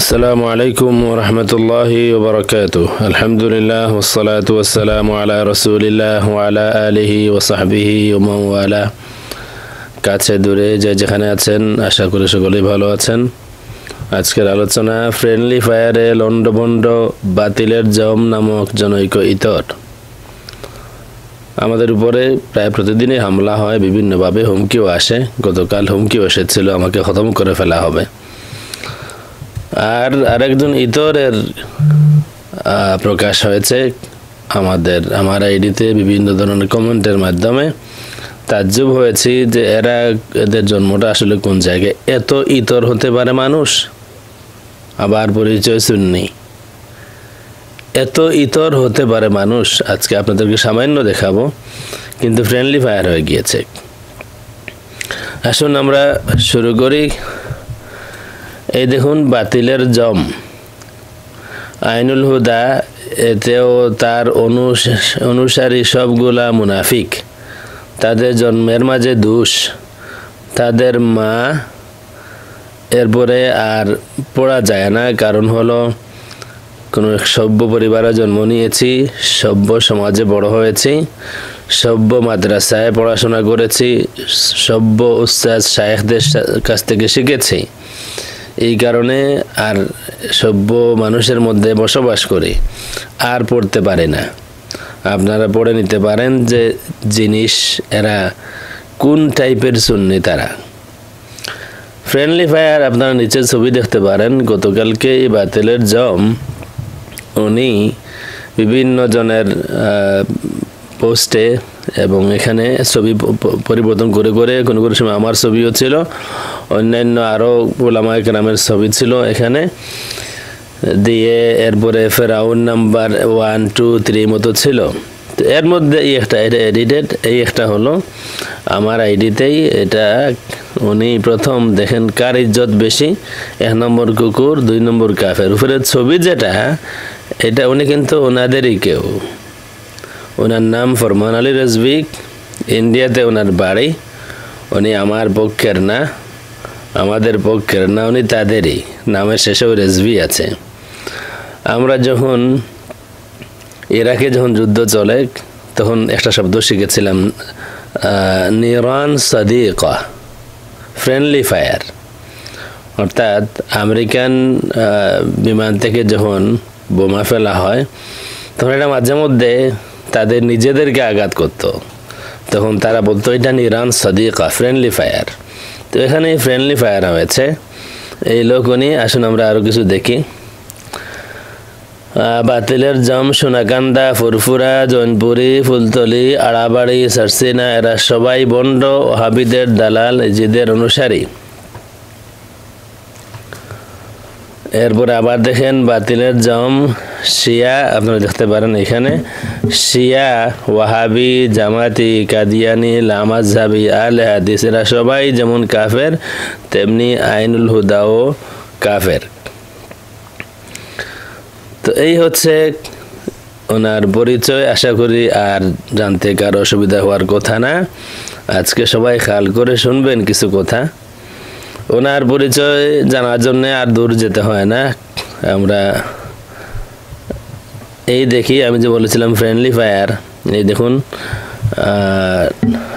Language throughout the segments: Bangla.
আসসালামু আলাইকুম রহমতুল্লাহ ওবরাকাত আলহামদুলিল্লাহ ওসলাত ওসালাম আলা রসুলিল্লাহ আলা আলিহি ওসাহাবিহি ওমাওয়ালা কাছে দূরে যে যেখানে আছেন, আশা করি সকলেই ভালো আছেন। আজকের আলোচনা ফ্রেন্ডলি ফায়ারে লন্ডভণ্ড বাতিলের জম নামক জনৈক ইতর। আমাদের উপরে প্রায় প্রতিদিনই হামলা হয়, বিভিন্নভাবে হুমকিও আসে। গতকাল হুমকিও এসেছিল, আমাকে খতম করে ফেলা হবে। আর আরেকজন ইতরের প্রকাশ হয়েছে আমাদের, আমার আইডিতে বিভিন্ন ধরনের কমেন্টের মাধ্যমে। তাজ্জুব হয়েছি যে এরা এদের জন্মটা আসলে কোন জায়গায়? এত ইতর হতে পারে মানুষ? আবার পরিচয় শুননি এত ইতর হতে পারে মানুষ? আজকে আপনাদেরকে সামান্য দেখাবো, কিন্তু ফ্রেন্ডলি ফায়ার হয়ে গিয়েছে। আসুন আমরা শুরু করি। এই দেখুন, বাতিলের জম। আইনুল হুদা, এতেও তার অনুস- অনুসারী সবগুলা মুনাফিক। তাদের জন্মের মাঝে দোষ। তাদের মা এরপরে আর পড়া যায় না। কারণ হলো, কোনো সভ্য পরিবারে জন্ম নিয়েছি, সভ্য সমাজে বড় হয়েছি, সভ্য মাদ্রাসায় পড়াশোনা করেছি, সভ্য উস্তাদ শায়েখদের কাছ থেকে শিখেছি। এই কারণে আর সভ্য মানুষের মধ্যে বসবাস করে আর পড়তে পারে না। আপনারা পড়ে নিতে পারেন যে জিনিস এরা কোন টাইপের সুন্নি তারা। ফ্রেন্ডলি ফায়ার আপনারা নিচে ছবি দেখতে পারেন, গতকালকে এই বাতিলের জম উনি বিভিন্ন জনের পোস্টে এবং এখানে ছবি পরিবর্তন করে করে কোনো কোনো সময় আমার ছবিও ছিল অন্যান্য আরও ওলামা একরামের ছবি ছিল এখানে। দিয়ে এরপরে ফেরাউন নাম্বার ওয়ান, টু, থ্রি মতো ছিল। তো এর মধ্যে এই একটা, এটা এডিটেড, এই একটা হলো আমার আইডিতেই। এটা উনি প্রথম দেখেন কার ইজ্জত বেশি, এক নম্বর কুকুর, দুই নম্বর কাফের। উপরের ছবি যেটা, এটা উনি কিন্তু ওনাদেরই কেউ। ওনার নাম ফরমান আলী রাজবিক ইন্ডিয়াতে ওনার বাড়ি। উনি আমার পক্ষের না। আমাদের পক্ষের না উনি তাদেরই। নামের শেষেও রেজবি আছে। আমরা যখন ইরাকে যখন যুদ্ধ চলে, তখন একটা শব্দ শিখেছিলাম নিরান সাদিকা ফ্রেন্ডলি ফায়ার অর্থাৎ আমেরিকান বিমান থেকে যখন বোমা ফেলা হয়, তখন এটা মাঝে মধ্যে তাদের নিজেদেরকে আঘাত করত। তখন তারা বলতো, এটা নিরান সদিকা ফ্রেন্ডলি ফায়ার তো এখানে ফ্রেন্ডলি ফায়ার হয়েছে। এই লোক উনি, আসুন আমরা আরও কিছু দেখি। বাতিলের জম, সোনাকান্দা, ফুরফুরা, জৈনপুরি, ফুলতলি, আড়াবাড়ি, সারসিনা, এরা সবাই বন্ড হাবিদের দালাল এজিদের অনুসারী। এরপরে আবার দেখেন বাতিলের জম শিয়া, আপনারা দেখতে পারেন এখানে, শিয়া, ওয়াহাবি, জামাতি, কাদিয়ানি লামাজাবি আল হাদিস, এরা সবাই যেমন কাফের, তেমনি আইনুল হুদাও কাফের। তো এই হচ্ছে ওনার পরিচয়, আশা করি আর জানতে কারও অসুবিধা হওয়ার কথা না। আজকে সবাই খাল করে শুনবেন কিছু কথা। ওনার পরিচয় জানার জন্য আর দূর যেতে হয় না। আমরা এই দেখি, আমি যে বলেছিলাম ফ্রেন্ডলি ফায়ার এই দেখুন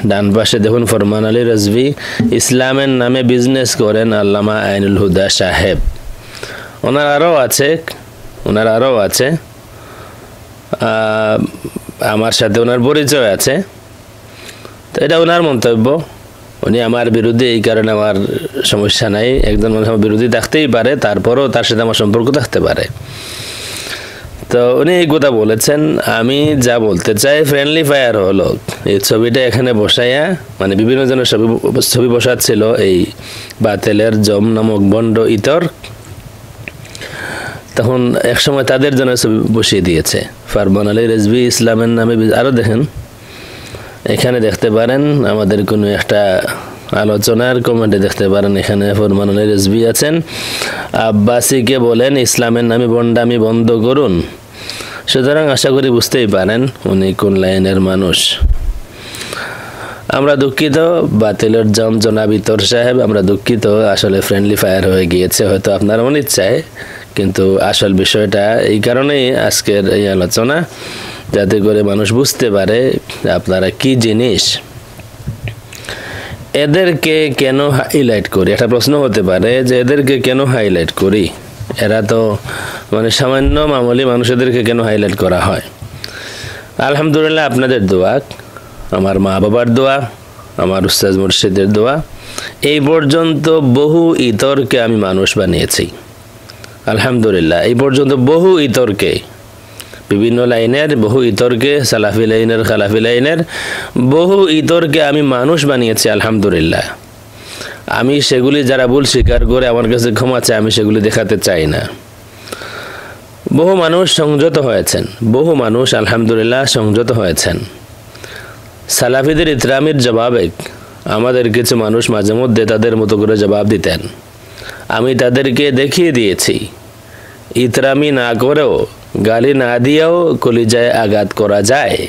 ডান পাশে দেখুন, ফরমান আলী রাজভি ইসলামের নামে বিজনেস করেন আল্লামা আইনুল হুদা সাহেব। ওনার আরও আছে, ওনার আরও আছে আমার সাথে ওনার পরিচয় আছে। তো এটা ওনার মন্তব্য। উনি আমার বিরুদ্ধে এই কারণে আমার সমস্যা নাই। একজন মানুষ আমার বিরোধী থাকতেই পারে, তারপরেও তার সাথে আমার সম্পর্ক থাকতে পারে। তো উনি এই কথা বলেছেন, আমি যা বলতে চাই ফ্রেন্ডলি ফায়ার হলো। এই ছবিটা এখানে বসাইয়া মানে বিভিন্ন জনের ছবি ছবি বসাচ্ছিল এই বাতেলের জম নামক বন্ড ইতর। তখন একসময় তাদের জন্য ছবি বসিয়ে দিয়েছে। ফারমান আলী রেজবি ইসলামের নামে আরও দেখেন। এখানে দেখতে পারেন, আমাদের কোনো একটা আলোচনার কমেন্টে দেখতে পারেন, এখানে ফরমান আলী রেজবি আছেন। আব্বাসিকে বলেন, ইসলামের নামে বন্ডামি বন্ধ করুন। সুতরাং আশা করি বুঝতেই পারেন উনি কোন লাইনের মানুষ। আমরা দুঃখিত, বাতিলের জম জনাব ইতর সাহেব, আমরা দুঃখিত, আসলে ফ্রেন্ডলি ফায়ার হয়ে গিয়েছে, হয়তো আপনার অনিচ্ছায়, কিন্তু আসল বিষয়টা এই কারণেই আজকের এই আলোচনা, যাতে করে মানুষ বুঝতে পারে আপনারা কি জিনিস। এদেরকে কেন হাইলাইট করি? একটা প্রশ্ন হতে পারে যে এদেরকে কেন হাইলাইট করি? এরা তো মানে সামান্য মামুলি মানুষদেরকে কেন হাইলাইট করা হয়? আলহামদুলিল্লাহ আপনাদের দোয়া, আমার মা বাবার দোয়া, আমার উস্তাজ মুর্শিদের দোয়া, এই পর্যন্ত বহু ইতরকে আমি মানুষ বানিয়েছি। আলহামদুলিল্লাহ, এই পর্যন্ত বহু ইতরকে, বিভিন্ন লাইনের বহু ইতরকে, সালাফি লাইনের, খালাফি লাইনের বহু ইতরকে আমি মানুষ বানিয়েছি, আলহামদুলিল্লাহ। আমি সেগুলি যারা ভুল স্বীকার করে আমার কাছে ক্ষমা চায়, আমি সেগুলি দেখাতে চাই না। বহু মানুষ সংযত হয়েছেন। বহু মানুষ, আলহামদুলিল্লাহ, সংযত হয়েছেন। সালাফিদের ইতরামির জবাবে আমাদের কিছু মানুষ মাঝে মধ্যে তাদের মতো করে জবাব দিতেন। আমি তাদেরকে দেখিয়ে দিয়েছি। ইতরামি না করেও, গালি না দিয়েও কলিজায় আঘাত করা যায়।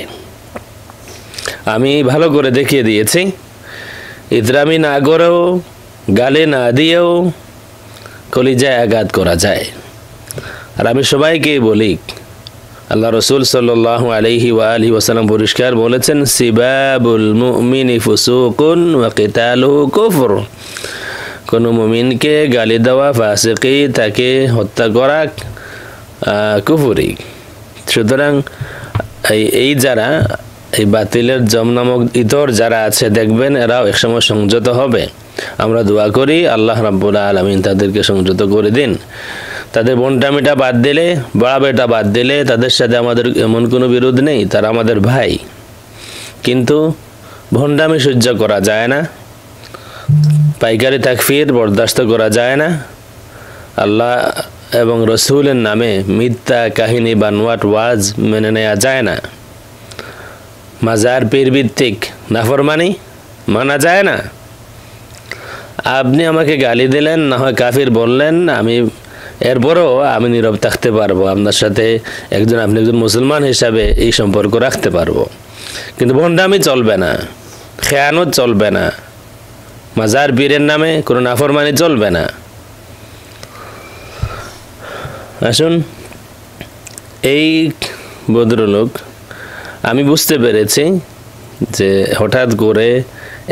আমি ভালো করে দেখিয়ে দিয়েছি। ইতরামি না করেও, গালি না দিয়েও কলিজায় আঘাত করা যায়। আর আমি সবাইকেই বলি, আল্লাহ রসুল সাল্লাহ আলহি আলহি ওসালাম পরিষ্কার বলেছেন, সিবাবুল মুমিনি কুফর। কোনো মুমিনকে গালি দেওয়া, ফাসিকি, তাকে হত্যা করা কুফুরি। সুতরাং এই এই যারা, এই বাতিলের জম নামক ইতর যারা আছে, দেখবেন এরাও একসময় সংযত হবে। আমরা দোয়া করি, আল্লাহ রাব্বুল আলমিন তাদেরকে সংযত করে দিন। তাদের বনটামিটা বাদ দিলে বড়া বেটা বাদ দিলে তাদের সাথে আমাদের এমন কোনো বিরোধ নেই, তারা আমাদের ভাই। কিন্তু ভণ্ডামি সহ্য করা যায় না, পাইকারি তাকফির বরদাস্ত করা যায় না। আল্লাহ এবং রসুলের নামে মিথ্যা কাহিনী বানোয়াট ওয়াজ মেনে নেওয়া যায় না। মাজার পীর ভিত্তিক নাফরমানি মানা যায় না। আপনি আমাকে গালি দিলেন, না হয় কাফির বললেন, আমি এরপরও আমি নীরব থাকতে পারব, আপনার সাথে একজন, আপনি একজন মুসলমান হিসাবে এই সম্পর্ক রাখতে পারব। কিন্তু ভণ্ডামি চলবে না, খেয়ানত চলবে না, মাজার বীরের নামে কোনো নাফরমানি চলবে না। আসুন, এই ভদ্রলোক, আমি বুঝতে পেরেছি যে হঠাৎ করে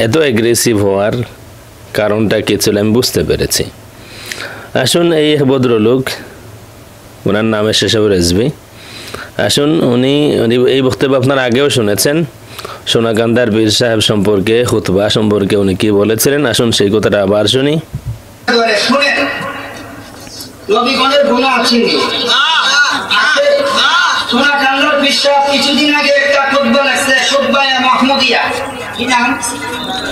এত অ্যাগ্রেসিভ হওয়ার কারণটা কি ছিল, আমি বুঝতে পেরেছি। আসুন এই ভদ্রলোক, ওনার নাম এসে সব রেজবি। আসুন, উনি উনি এই বক্তব্য আপনার আগেও শুনেছেন। সোনাকান্দার বীর সাহেব সম্পর্কে, খুতবা সম্পর্কে উনি কি বলেছিলেন? আসুন, সেই কথাটা আবার শুনি। বিশ্বাস কিছুদিন আগে একটা খুতবা লাগছে খুতবায় মাহমুদিয়া। কি নাম?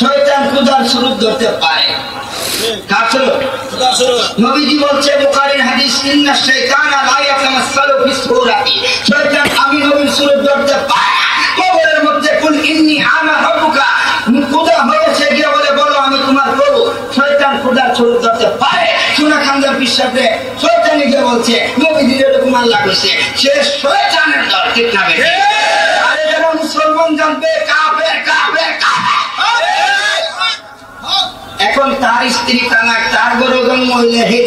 শয়তান কুদার স্বরূপ ধরতে পারে। কার নবীজি বলছে বুখারীর হাদিস ইন্না শাইতানা লা ইয়াতামাসসালু ফি সূরাতি। শয়তান আমি নবীর স্বরূপ ধরতে পারে কবরের মধ্যে কুল ইন্নী আনা রাব্বুকা। খুদা হয়েছে গিয়ে বলে বলো আমি তোমার প্রভু। শয়তান খুদার স্বরূপ ধরতে পারে। সোনা খান্দার বিশ্বাসে শয়তানি গিয়ে বলছে নবীজির এরকম আল্লাহ কইছে সে শয়তানের দল ঠিক না? আরে যারা মুসলমান জানবে কাফের এখন তার স্ত্রী তালাক তার বড় জন্ম হইলে হে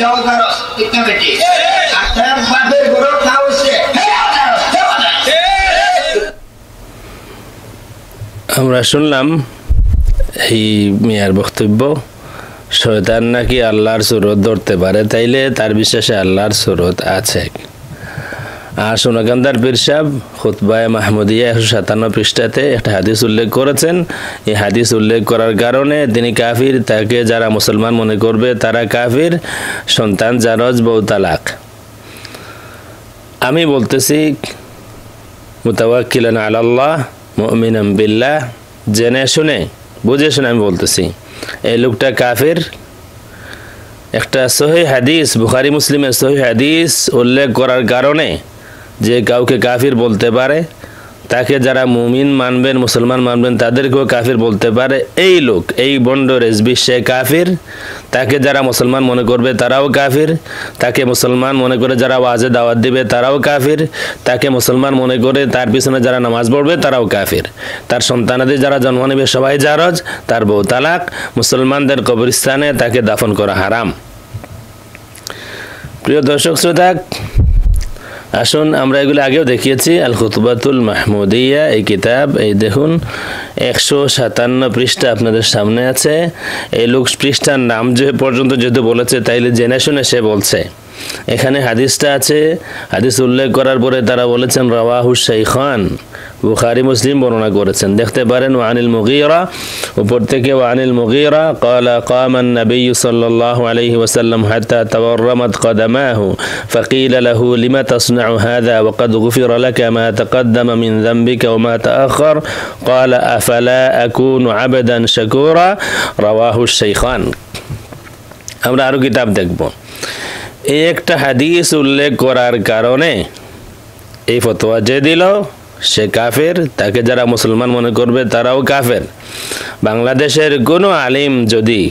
না বেটি আর তার বাপের বড় তা হইছে হে যাওয়া গারস, হে যাওয়া গারস। আমরা শুনলাম এই মিয়ার বক্তব্য শয়তান নাকি আল্লাহর সুরত ধরতে পারে তাইলে তার বিশ্বাসে আল্লাহর সুরত আছে আর সোনাকান্দার পীর সাহেব, খুতবায় মাহমুদিয়া একশো সাতান্ন পৃষ্ঠাতে একটা হাদিস উল্লেখ করেছেন। এই হাদিস উল্লেখ করার কারণে তিনি কাফির, তাকে যারা মুসলমান মনে করবে তারা কাফির, সন্তান, জারজ, বউ তালাক। আমি বলতেছি, মুতাওয়াক্কিলান আলাল্লাহ মুমিনাম বিল্লাহ, জেনে শুনে, বুঝে শুনে আমি বলতেছি, এই লোকটা কাফির। একটা সহি হাদিস, বুখারি মুসলিমের সহি হাদিস উল্লেখ করার কারণে যে কাউকে কাফির বলতে পারে, তাকে যারা মুমিন মানবেন, মুসলমান মানবেন, তাদেরকেও কাফির বলতে পারে। এই লোক, এই বন্ড রেজবি, সে কাফির। তাকে যারা মুসলমান মনে করবে, তারাও কাফির। তাকে মুসলমান মনে করে যারা ওয়াজে দাওয়াত দিবে, তারাও কাফির। তাকে মুসলমান মনে করে তার পিছনে যারা নামাজ পড়বে, তারাও কাফির। তার সন্তানাদের যারা জন্ম নেবে, সবাই জারজ, তার বউ তালাক। মুসলমানদের কবরস্থানে তাকে দাফন করা হারাম। প্রিয় দর্শক, শ্রোতা আসুন, আমরা এগুলো আগেও দেখিয়েছি। আল খুতবাতুল মাহমুদিয়া, এই কিতাব, এই দেখুন, একশো সাতান্ন পৃষ্ঠা আপনাদের সামনে আছে। এই লোক পৃষ্ঠার নাম যে পর্যন্ত যেহেতু বলেছে, তাইলে জেনে শুনে সে বলছে। এখানে হাদিসটা আছে হাদিস উল্লেখ করার পরে তারা বলেছেন রাওয়াহু শাইখান বুখারি মুসলিম বর্ণনা করেছেন দেখতে পারেন ওয়ানিল মুগিরা উপর থেকে ওয়ানিল মুগিরা قال قام النبي صلى الله عليه وسلم حتى تورمت قدماه فقيل له لما تصنع هذا وقد غفر لك ما تقدم من ذنبك وما تأخر قال أفلا أكون عبدا شكورا رواه الشيخان আমরা আরো কিতাব দেখব এই একটা হাদিস উল্লেখ করার কারণে এই ফতোয়া যে দিল, সে কাফের। তাকে যারা মুসলমান মনে করবে, তারাও কাফের। বাংলাদেশের কোনো আলিম যদি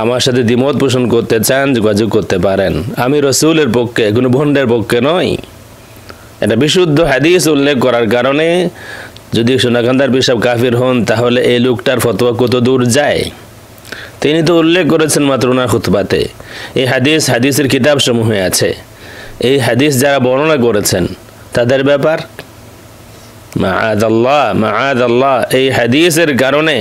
আমার সাথে দ্বিমত পোষণ করতে চান, যোগাযোগ করতে পারেন। আমি রসুলের পক্ষে, কোনো ভণ্ডের পক্ষে নই। এটা বিশুদ্ধ হাদিস উল্লেখ করার কারণে যদি সোনাকান্দার বিশাব কাফির হন, তাহলে এই লোকটার ফতোয়া কত দূর যায়? তিনি তো উল্লেখ করেছেন মাত্র ওনার খুতবাতে। এই হাদিস হাদিসের কিতাব সমূহে আছে। এই হাদিস যারা বর্ণনা করেছেন, তাদের ব্যাপার? মাআদ আল্লাহ এই হাদিসের কারণে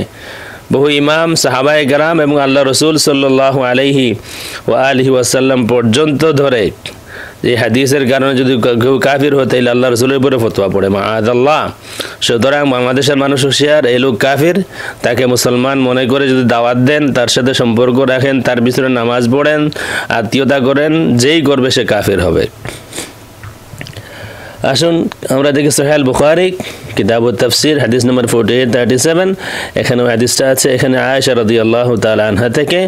বহু ইমাম সাহাবাই গ্রাম এবং আল্লাহ রসুল সাল্লাহ আলহি ও আলহি ওয়াসাল্লাম পর্যন্ত ধরে এই হাদিসের কারণে যদি কেউ কাফির হয় তাহলে আল্লাহ রসুলের উপরে ফতোয়া পড়ে মা আদাল্লাহ সুতরাং বাংলাদেশের মানুষ হুশিয়ার, এই লোক কাফির, তাকে মুসলমান মনে করে যদি দাওয়াত দেন, তার সাথে সম্পর্ক রাখেন, তার পিছনে নামাজ পড়েন, আত্মীয়তা করেন, যেই করবে সে কাফির হবে। আসুন আমরা দেখি সোহেল বুখারি কিতাব তফসির হাদিস number forty eight thirty seven এখানেও হাদিসটা আছে এখানে আয়েশা রদি আল্লাহ তালা আনহা থেকে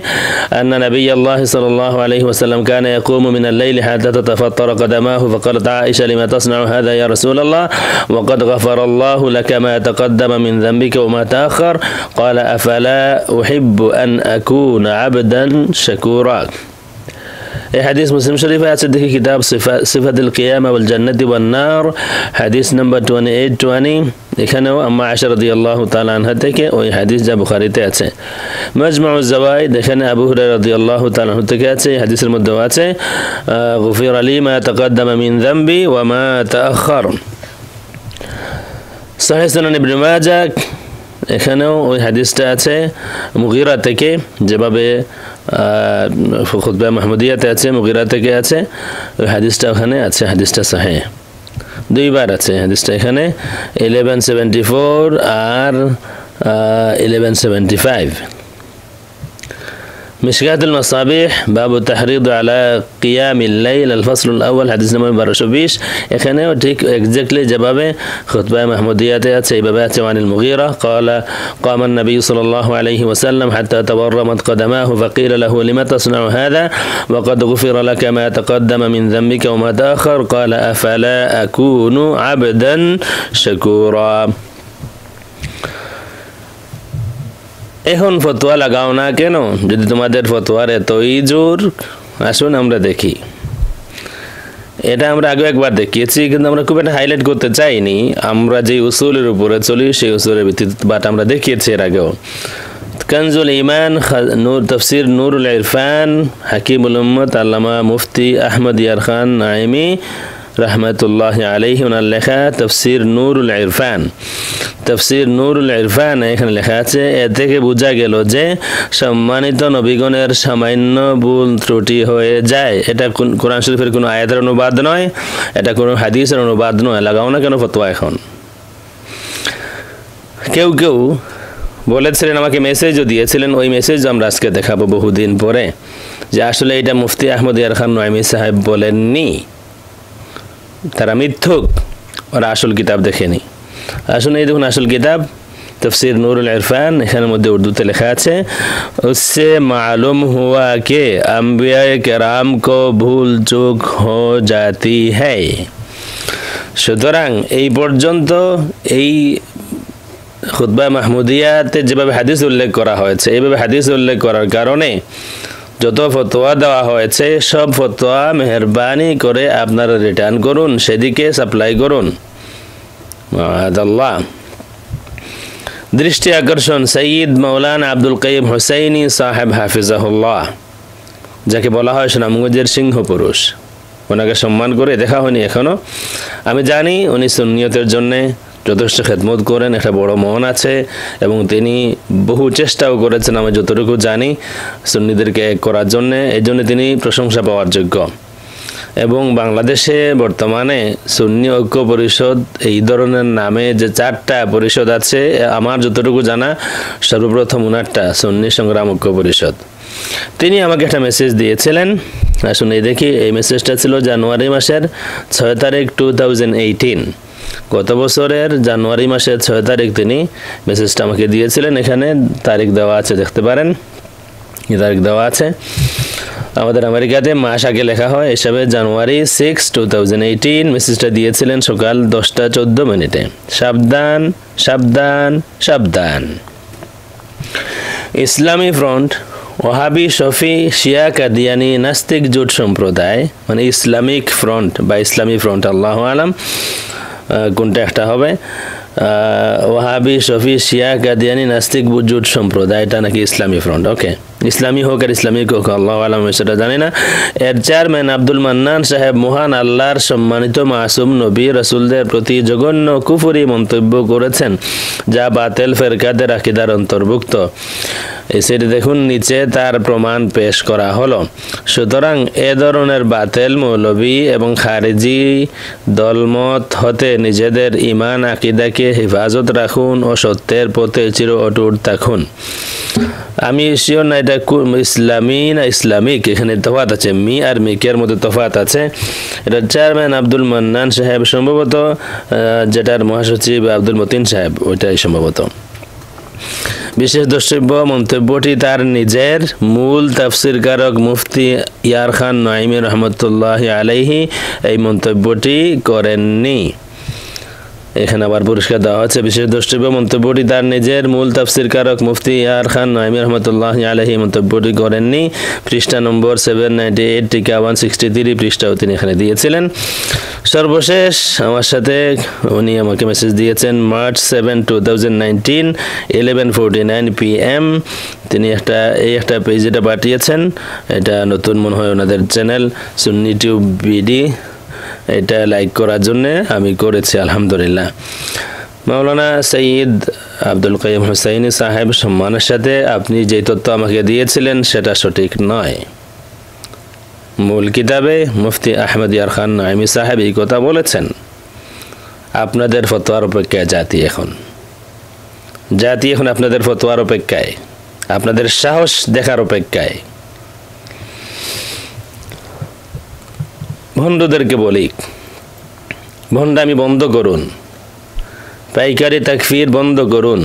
أن نبي الله صلى الله عليه وسلم كان يقوم من الليل حتى تتفطر قدماه فقالت عائشة لما تصنع هذا يا رسول الله وقد غفر الله لك ما تقدم من ذنبك وما تأخر قال أفلا أحب أن أكون عبدا شكورا এই হাদিস মুসলিম শরীফে আছে, দেখি কিতাব সিফাতুল কিয়ামা ওয়াল জান্নাতি ওয়ান নার। হাদিস নাম্বার 28 20 এখানেও আম্মা আয়েশা রাদিয়াল্লাহু তাআলা আনহা থেকে ওই হাদিস যা বুখারীতে আছে। মাজমাউজ জাওয়াইদ, এখানে আবু হুরায়রা রাদিয়াল্লাহু তাআলা আনহু থেকে আছে হাদিসের মধ্যে আছে গুফির আলী মা তাকাদ্দামা মিন যামবি ওয়া মা তাআখার সহিহ সুনান ইবনে মাজাহ, এখানেও ওই হাদিসটা আছে, মুগিরা থেকে, যেভাবে খুতবা মাহমুদিয়াতে আছে মুগিরা থেকে আছে? ওই হাদিসটা ওখানে আছে, হাদিসটা সাহে। দুইবার আছে হাদিসটা এখানে ইলেভেন সেভেন্টি ফোর আর ইলেভেন সেভেন্টি ফাইভ مشكات المصابيح باب التحريض على قيام الليل الفصل الأول حديث نمبر বারোশো বিশ এখানেও ঠিক এক্স্যাক্টলি যেভাবে খুতবায় মাহমুদিয়াতে আছে এইভাবে আছে عن المغيرة قال قام النبي صلى الله عليه وسلم حتى تورمت قدماه فقيل له لم تصنع هذا وقد غفر لك ما تقدم من ذنبك وما تأخر قال أفلا أكون عبدا شكورا এখন ফতোয়া লাগাও না কেন? যদি তোমাদের ফতোয়ার এতই জোর, আসুন আমরা দেখি। এটা আমরা আগে একবার দেখিয়েছি, কিন্তু আমরা খুব একটা হাইলাইট করতে চাইনি। আমরা যে উসুলের উপরে চলি, সেই উসুলের ভিত্তিতে বাট আমরা দেখিয়েছি এর আগেও। কনজুল ইমান নূর, তফসির, নুরুল ইরফান, হাকিমুল উম্মত, আল্লামা মুফতি আহমদ ইয়ার খান, নাইমি রহমতুল্লাহ আলহি ওনার লেখা তফসির নুরুল ইরফান। তফসির নুরুল ইরফান এখানে লেখা আছে, এ থেকে বোঝা গেল যে সম্মানিত নবীগণের সামান্য ভুল ত্রুটি হয়ে যায়। এটা কোরআন শরীফের কোনো আয়াতের অনুবাদ নয়, এটা কোনো হাদিসের অনুবাদ নয়। লাগাও না কেন ফতোয়া এখন। কেউ কেউ বলেছিলেন, আমাকে মেসেজও দিয়েছিলেন, ওই মেসেজ আমরা আজকে দেখাবো বহুদিন পরে যে আসলে এটা মুফতি আহমদ ইয়ার খান নয়মি সাহেব বলেননি। তারা মিথ্যুক ওরা আসল কিতাব দেখেনি আসুন এই দেখুন আসল কিতাব तफसीर नूर इरफान এখানের মধ্যে উর্দুতে লেখা আছে उससे मालूम हुआ कि अम्बिया कराम को भूल चूक हो जाती है সুতরাং এই পর্যন্ত এই খুতবা মাহমুদিয়াতে যেভাবে হাদিস উল্লেখ করা হয়েছে এইভাবে হাদিস উল্লেখ করার কারণে যত ফতোয়া দেওয়া হয়েছে, সব ফতোয়া মেহরবানি করে আপনারা রিটার্ন করুন, সেদিকে সাপ্লাই করুন। আল্লাহ দৃষ্টি আকর্ষণ সঈদ মৌলানা আব্দুল কঈম হুসাইনি সাহেব হাফিজাহুল্লাহ। যাকে বলা হয় সুনামগঞ্জের সিংহ পুরুষ। ওনাকে সম্মান করে দেখা হয়নি এখনও আমি জানি উনি সুন্নিয়তের জন্যে যথেষ্ট খেদমত করেন, একটা বড় মন আছে এবং তিনি বহু চেষ্টাও করেছেন, আমি যতটুকু জানি সুন্নিদেরকে করার জন্যে এই জন্য তিনি প্রশংসা পাওয়ার যোগ্য। এবং বাংলাদেশে বর্তমানে সুন্নি ঐক্য পরিষদ এই ধরনের নামে যে চারটা পরিষদ আছে, আমার যতটুকু জানা, সর্বপ্রথম উনারটা সুন্নি সংগ্রাম ঐক্য পরিষদ। তিনি আমাকে একটা মেসেজ দিয়েছিলেন, আসুন এই দেখি, এই মেসেজটা ছিল জানুয়ারি মাসের ছয় তারিখ টু থাউজেন্ড এইটিন গত বছরের জানুয়ারি মাসের ছয় তারিখ তিনি মেসেজটা আমাকে দিয়েছিলেন। এখানে তারিখ দেওয়া আছে, দেখতে পারেন। তারিখ দেওয়া আছে। আমাদের আমেরিকাতে মাস আগে লেখা হয় হিসাবে January six two thousand eighteen মেসেজটা দিয়েছিলেন সকাল দশটা চোদ্দ মিনিটে। সাবধান সাবধান সাবধান। ইসলামী ফ্রন্ট ওহাবি শফি, শিয়া, কাদিয়ানি, নাস্তিক, জোট সম্প্রদায় মানে ইসলামিক ফ্রন্ট বা ইসলামী ফ্রন্ট, আল্লাহ আলাম কোনটা একটা হবে? ওহাবি শফি, শিয়া কাদিয়ানি নাস্তিক বুজুট সম্প্রদায়, এটা নাকি ইসলামী ফ্রন্ট ওকে ইসলামী হোক আর ইসলামিক হোক, আল্লাহ আলম সেটা জানি না। এর চেয়ারম্যান আব্দুল মান্নান সাহেব মহান আল্লাহর সম্মানিত মাসুম নবী রসুলদের প্রতি জঘন্য কুফুরি মন্তব্য করেছেন, যা বাতেল ফেরকাদের আকিদার অন্তর্ভুক্ত। সেটি দেখুন, নিচে তার প্রমাণ পেশ করা হলো। সুতরাং এ ধরনের বাতেল মৌলবী এবং খারেজি দলমত হতে নিজেদের ইমান আকিদাকে হেফাজত রাখুন ও সত্যের পথে চির অটুট থাকুন। আমি শিওর না এটা না ইসলামিক, এখানে তফাত আছে, মি আর মিকের মধ্যে তফাত আছে। এটা চেয়ারম্যান আব্দুল মান্নান সাহেব সম্ভবত যেটার মহাসচিব আব্দুল মতিন সাহেব, ওইটাই সম্ভবত। বিশেষ দ্রষ্টব্য মন্তব্যটি তার নিজের মূল তাফসিরকারক মুফতি ইয়ার খান নঈমি রহমতুল্লাহ আলাইহি এই মন্তব্যটি করেননি। এখানে আবার পুরস্কার দেওয়া হচ্ছে বিশেষ দ্রষ্টব্য মন্তব্যটি তার নিজের মূল তাফসির কারক মুফতি ইয়ার খান নয়মি রহমতুল্লাহ আলহী মন্তব্যটি করেননি। পৃষ্ঠা নম্বর সেভেন নাইনটি এইট টিকা ওয়ান সিক্সটি থ্রি পৃষ্ঠাও তিনি এখানে দিয়েছিলেন। সর্বশেষ আমার সাথে উনি আমাকে মেসেজ দিয়েছেন, March seven two thousand nineteen eleven forty nine P M তিনি একটা, এই একটা পেজ এটা পাঠিয়েছেন। এটা নতুন মনে হয় ওনাদের চ্যানেল সুন্নি টিউব বিডি এটা লাইক করার জন্যে আমি করেছি, আলহামদুলিল্লাহ। মাওলানা সঈদ আব্দুল কাইম হুসাইনি সাহেব সম্মানের সাথে আপনি যে তথ্য আমাকে দিয়েছিলেন, সেটা সঠিক নয়। মূল কিতাবে মুফতি আহমদ ইয়ার খান নাইমি সাহেব এই কথা বলেছেন, আপনাদের ফতোয়ার অপেক্ষায় জাতি এখন। জাতি এখন আপনাদের ফতোয়ার অপেক্ষায়, আপনাদের সাহস দেখার অপেক্ষায়। ভণ্ডদেরকে বলি, ভণ্ডামি বন্ধ করুন, পাইকারি তাকফির বন্ধ করুন,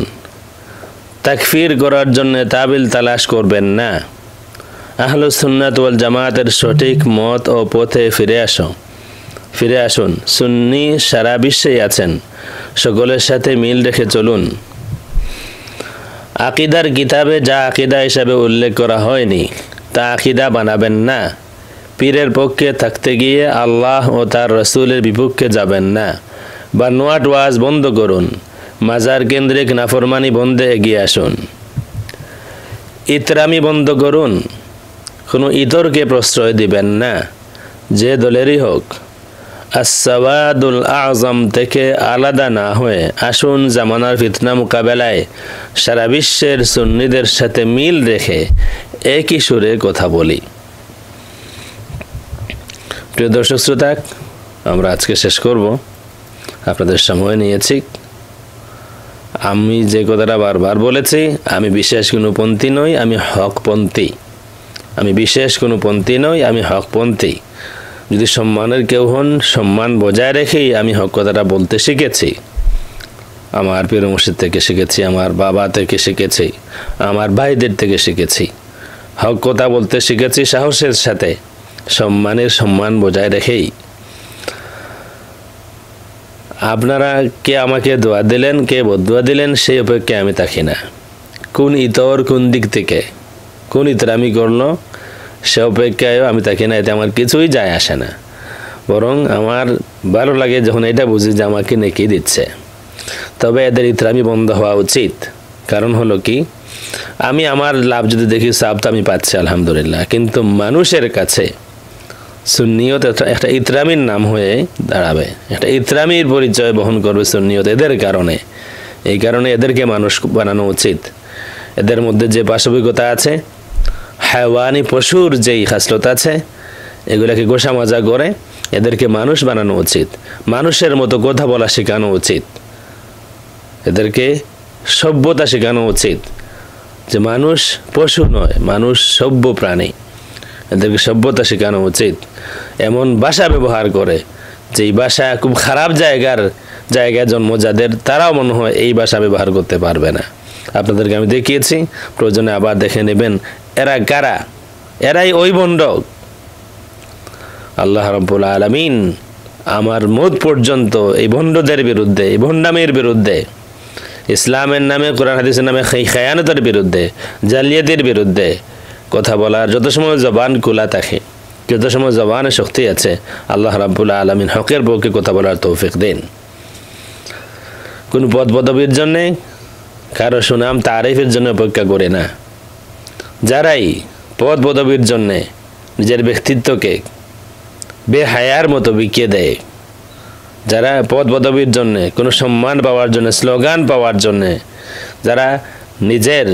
তাকফির করার জন্য তাবিল তালাশ করবেন না। আহলো সুন্নাত ওয়াল জামাতের সঠিক মত ও পথে ফিরে আসো। ফিরে আসুন, সুন্নি সারা বিশ্বেই আছেন, সকলের সাথে মিল রেখে চলুন। আকিদার কিতাবে যা আকিদা হিসাবে উল্লেখ করা হয়নি, তা আকিদা বানাবেন না। পীরের পক্ষে থাকতে গিয়ে আল্লাহ ও তার রসুলের বিপক্ষে যাবেন না। বা নোয়াট ওয়াজ বন্ধ করুন। মাজার কেন্দ্রিক নাফরমানি বন্ধে এগিয়ে আসুন। ইতরামি বন্ধ করুন। কোনো ইতরকে প্রশ্রয় দিবেন না। যে দলেরই হোক। আসাবাদুল আজম থেকে আলাদা না হয়ে আসুন জামানার ফিতনা মোকাবেলায়। সারা বিশ্বের সুন্নিদের সাথে মিল রেখে একই সুরে কথা বলি। প্রিয় দর্শক শ্রোতা, আমরা আজকে শেষ করব। আপনাদের সময় নিয়েছি। আমি যে কথাটা বারবার বলেছি, আমি বিশেষ কোনো পন্থী নই, আমি হকপন্থী আমি বিশেষ কোনো পন্থী নই, আমি হকপন্থী যদি সম্মানের কেউ হন, সম্মান বজায় রেখেই আমি হক কথাটা বলতে শিখেছি। আমার পীর মুর্শিদ থেকে শিখেছি, আমার বাবা থেকে শিখেছি, আমার ভাইদের থেকে শিখেছি। হক কথা বলতে শিখেছি সাহসের সাথে। সম্মানের সম্মান বজায় রেখেই। আপনারা কে আমাকে দোয়া দিলেন, কে বদুয়া দিলেন, সেই অপেক্ষায় আমি থাকি না। কোন ইতর কোন দিক থেকে, কোন ইতরামি করল সে অপেক্ষায় আমি থাকি না, এতে আমার কিছুই যায় আসে না। বরং আমার ভালো লাগে যখন এটা বুঝি যে আমাকে নেকি দিচ্ছে। তবে এদের ইতরামি বন্ধ হওয়া উচিত। কারণ হলো কি, আমি আমার লাভ যদি দেখি সাব তো আমি পাচ্ছি, আলহামদুলিল্লাহ। কিন্তু মানুষের কাছে সুন্নিয়ত একটা- ইতরামির নাম হয়ে দাঁড়াবে। একটা ইতরামির পরিচয় বহন করবে সুন্নিয়ত এদের কারণে। এই কারণে এদেরকে মানুষ বানানো উচিত। এদের মধ্যে যে পাশবিকতা আছে হাওয়ানি পশুর যেই খাসলত আছে, এগুলাকে গোসা মজা করে এদেরকে মানুষ বানানো উচিত। মানুষের মতো কথা বলা শেখানো উচিত। এদেরকে সভ্যতা শেখানো উচিত। যে মানুষ পশু নয়, মানুষ সভ্য প্রাণী। এদেরকে সভ্যতা শেখানো উচিত। এমন ভাষা ব্যবহার করে যে এই ভাষা খুব খারাপ জায়গার জায়গায় জন্ম, যাদের তারাও মনে হয় এই ভাষা ব্যবহার করতে পারবে না। আপনাদেরকে আমি দেখিয়েছি, প্রয়োজনে আবার দেখে নেবেন, এরা কারা? এরাই ওই বন্ডক আল্লাহ রব্বুল আলমিন আমার মত পর্যন্ত এই ভণ্ডদের বিরুদ্ধে, এই ভণ্ডামের বিরুদ্ধে, ইসলামের নামে, কোরআন, হাদিসের নামে খায়ানতের বিরুদ্ধে, জালিয়াতির বিরুদ্ধে কথা বলার, যত সময় জবান খোলা থাকে, যত সময় জবানে শক্তি আছে, আল্লাহ রাব্বুল আলমিন হকের পক্ষে কথা বলার তৌফিক দিন। কোনো পদ পদবীর জন্যে, কারও সুনাম তারিফের জন্য অপেক্ষা করে না। যারাই পদ পদবীর জন্যে নিজের ব্যক্তিত্বকে বেহায়ার মতো বিকিয়ে দেয়, যারা পদ পদবীর জন্যে কোনো সম্মান পাওয়ার জন্য, স্লোগান পাওয়ার জন্যে, যারা নিজের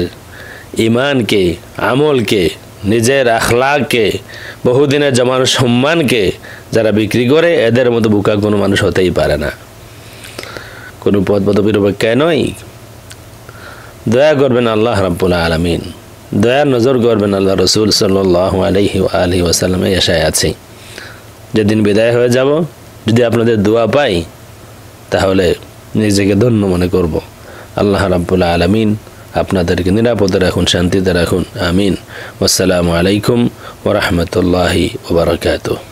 ইমানকে আমলকে, নিজের আখলাককে বহুদিনের জমানো সম্মানকে যারা বিক্রি করে, এদের মতো বুকা কোনো মানুষ হতেই পারে না। কোনো পদ পদবীর অপেক্ষায় নয়। দয়া করবেন আল্লাহ রাব্বুল আলমিন। দয়ার নজর করবেন আল্লাহ রসুল সাল্লাহ আলহি আলহি ওয়াসাল্লামে এসায় আছি। যেদিন বিদায় হয়ে যাব, যদি আপনাদের দোয়া পাই, তাহলে নিজেকে ধন্য মনে করব। আল্লাহ রাব্বুল আলমিন আপনাদেরকে নিরাপদে রাখুন শান্তিতে রাখুন আমিন। আসসালামু আলাইকুম ওরহমতুল্লাহি ওবরাকাতুহ